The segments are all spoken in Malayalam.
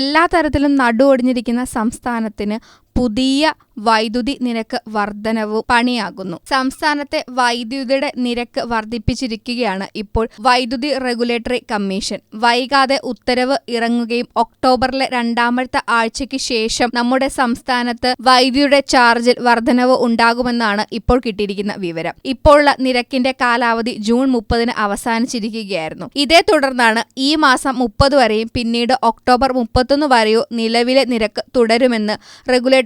എല്ലാ തരത്തിലും നടുവൊടിഞ്ഞിരിക്കുന്ന സംസ്ഥാനത്തിന് പുതിയ വൈദ്യുതി നിരക്ക് വർധനവും പണിയാകുന്നു. സംസ്ഥാനത്തെ വൈദ്യുതിയുടെ നിരക്ക് വർദ്ധിപ്പിച്ചിരിക്കുകയാണ് ഇപ്പോൾ വൈദ്യുതി റെഗുലേറ്ററി കമ്മീഷൻ. വൈകാതെ ഉത്തരവ് ഇറങ്ങുകയും ഒക്ടോബറിലെ രണ്ടാമത്തെ ആഴ്ചയ്ക്ക് ശേഷം നമ്മുടെ സംസ്ഥാനത്ത് വൈദ്യുതിയുടെ ചാർജിൽ വർധനവ് ഉണ്ടാകുമെന്നാണ് ഇപ്പോൾ കിട്ടിയിരിക്കുന്ന വിവരം. ഇപ്പോഴുള്ള നിരക്കിന്റെ കാലാവധി ജൂൺ മുപ്പതിന് അവസാനിച്ചിരിക്കുകയായിരുന്നു. ഇതേ തുടർന്നാണ് ഈ മാസം മുപ്പത് വരെയും പിന്നീട് ഒക്ടോബർ മുപ്പത്തൊന്ന് വരെയോ നിലവിലെ നിരക്ക് തുടരുമെന്ന്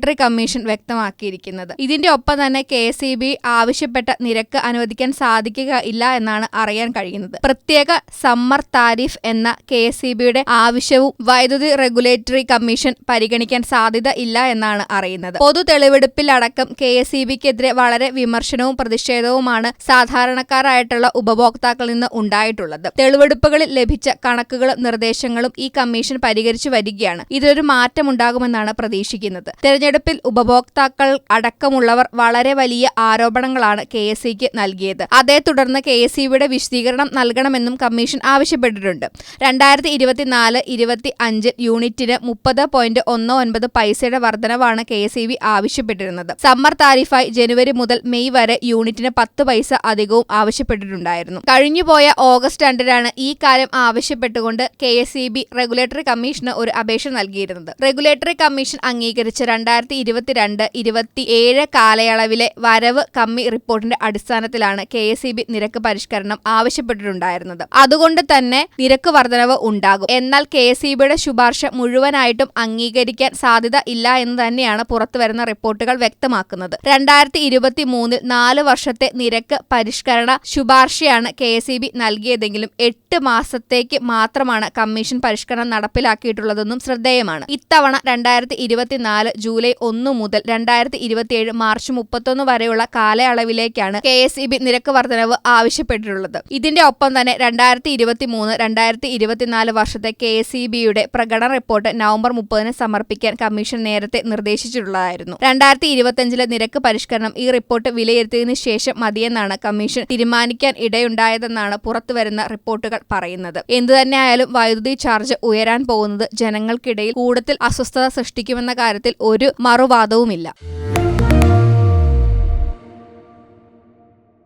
റെഗുലേറ്ററി കമ്മീഷൻ വ്യക്തമാക്കിയിരിക്കുന്നത്. ഇതിന്റെ ഒപ്പം തന്നെ കെ സി ബി ആവശ്യപ്പെട്ട നിരക്ക് അനുവദിക്കാൻ സാധിക്കുക ഇല്ല എന്നാണ് അറിയാൻ കഴിയുന്നത്. പ്രത്യേക സമ്മർ താരിഫ് എന്ന കെ സി ബിയുടെ ആവശ്യവും വൈദ്യുതി റെഗുലേറ്ററി കമ്മീഷൻ പരിഗണിക്കാൻ സാധ്യത ഇല്ല എന്നാണ് അറിയുന്നത്. പൊതു തെളിവെടുപ്പിൽ അടക്കം കെ എസ് ഇ ബിക്കെതിരെ വളരെ വിമർശനവും പ്രതിഷേധവുമാണ് സാധാരണക്കാരായിട്ടുള്ള ഉപഭോക്താക്കളിൽ നിന്ന് ഉണ്ടായിട്ടുള്ളത്. തെളിവെടുപ്പുകളിൽ ലഭിച്ച കണക്കുകളും നിർദ്ദേശങ്ങളും ഈ കമ്മീഷൻ പരിഹരിച്ചു വരികയാണ്. ഇതിലൊരു മാറ്റമുണ്ടാകുമെന്നാണ് പ്രതീക്ഷിക്കുന്നത്. തെരഞ്ഞെടുപ്പിൽ ഉപഭോക്താക്കൾ അടക്കമുള്ളവർ വളരെ വലിയ ആരോപണങ്ങളാണ് കെ എസ് സിക്ക് നൽകിയത്. അതേ തുടർന്ന് കെ എസ് സിയുടെ വിശദീകരണം നൽകണമെന്നും കമ്മീഷൻ ആവശ്യപ്പെട്ടിട്ടുണ്ട്. രണ്ടായിരത്തി ഇരുപത്തിനാല് ഇരുപത്തി അഞ്ചിൽ യൂണിറ്റിന് മുപ്പത് പോയിന്റ് ഒന്ന് ഒൻപത് പൈസയുടെ വർധനവാണ് കെ എസ് ഇ ബി ആവശ്യപ്പെട്ടിരുന്നത്. സമ്മർ താരിഫായി ജനുവരി മുതൽ മെയ് വരെ യൂണിറ്റിന് പത്ത് പൈസ അധികവും ആവശ്യപ്പെട്ടിട്ടുണ്ടായിരുന്നു. കഴിഞ്ഞുപോയ ഓഗസ്റ്റ് രണ്ടിനാണ് ഈ കാര്യം ആവശ്യപ്പെട്ടുകൊണ്ട് K S E B regulatory commission ഒരു അപേക്ഷ നൽകിയിരുന്നത്. റെഗുലേറ്ററി കമ്മീഷൻ അംഗീകരിച്ച രണ്ടായിരത്തി ഇരുപത്തിരണ്ട് ഇരുപത്തിയേഴ് കാലയളവിലെ വരവ് കമ്മി റിപ്പോർട്ടിന്റെ അടിസ്ഥാനത്തിലാണ് കെ എസ് ഇ ബി നിരക്ക് പരിഷ്കരണം ആവശ്യപ്പെട്ടിട്ടുണ്ടായിരുന്നത്. അതുകൊണ്ട് തന്നെ നിരക്ക് വർധനവ് ഉണ്ടാകും. എന്നാൽ കെ എസ് ഇ ബിയുടെ ശുപാർശ മുഴുവനായിട്ടും അംഗീകരിക്കാൻ സാധ്യത ഇല്ല എന്ന് തന്നെയാണ് പുറത്തുവരുന്ന റിപ്പോർട്ടുകൾ വ്യക്തമാക്കുന്നത്. രണ്ടായിരത്തി ഇരുപത്തി മൂന്നിൽ നാല് വർഷത്തെ നിരക്ക് പരിഷ്കരണ ശുപാർശയാണ് കെ എസ് ഇ ബി നൽകിയതെങ്കിലും എട്ട് മാസത്തേക്ക് മാത്രമാണ് കമ്മീഷൻ പരിഷ്കരണം നടപ്പിലാക്കിയിട്ടുള്ളതെന്നും ശ്രദ്ധേയമാണ്. ഇത്തവണ രണ്ടായിരത്തി ഇരുപത്തിനാല് ജൂലൈ ഒന്ന് മുതൽ രണ്ടായിരത്തി ഇരുപത്തിയേഴ് മാർച്ച് മുപ്പത്തൊന്ന് വരെയുള്ള കാലയളവിലേക്കാണ് കെ എസ് ഇ ബി നിരക്ക് വർധനവ് ആവശ്യപ്പെട്ടിട്ടുള്ളത്. ഇതിന്റെ ഒപ്പം തന്നെ രണ്ടായിരത്തി ഇരുപത്തി മൂന്ന് രണ്ടായിരത്തി ഇരുപത്തിനാല് വർഷത്തെ കെ എസ് ഇ ബിയുടെ പ്രകടന റിപ്പോർട്ട് നവംബർ മുപ്പതിന് സമർപ്പിക്കാൻ കമ്മീഷൻ നേരത്തെ നിർദ്ദേശിച്ചിട്ടുള്ളതായിരുന്നു. രണ്ടായിരത്തി ഇരുപത്തിയഞ്ചിലെ നിരക്ക് പരിഷ്കരണം ഈ റിപ്പോർട്ട് വിലയിരുത്തിയതിന് ശേഷം മതിയെന്നാണ് കമ്മീഷൻ തീരുമാനിക്കാൻ ഇടയുണ്ടായതെന്നാണ് പുറത്തുവരുന്ന റിപ്പോർട്ടുകൾ പറയുന്നത്. എന്തുതന്നെയായാലും വൈദ്യുതി ചാർജ് ഉയരാൻ പോകുന്നത് ജനങ്ങൾക്കിടയിൽ കൂടുതൽ അസ്വസ്ഥത സൃഷ്ടിക്കുമെന്ന കാര്യത്തിൽ ഒരു മറുവാദവുമില്ല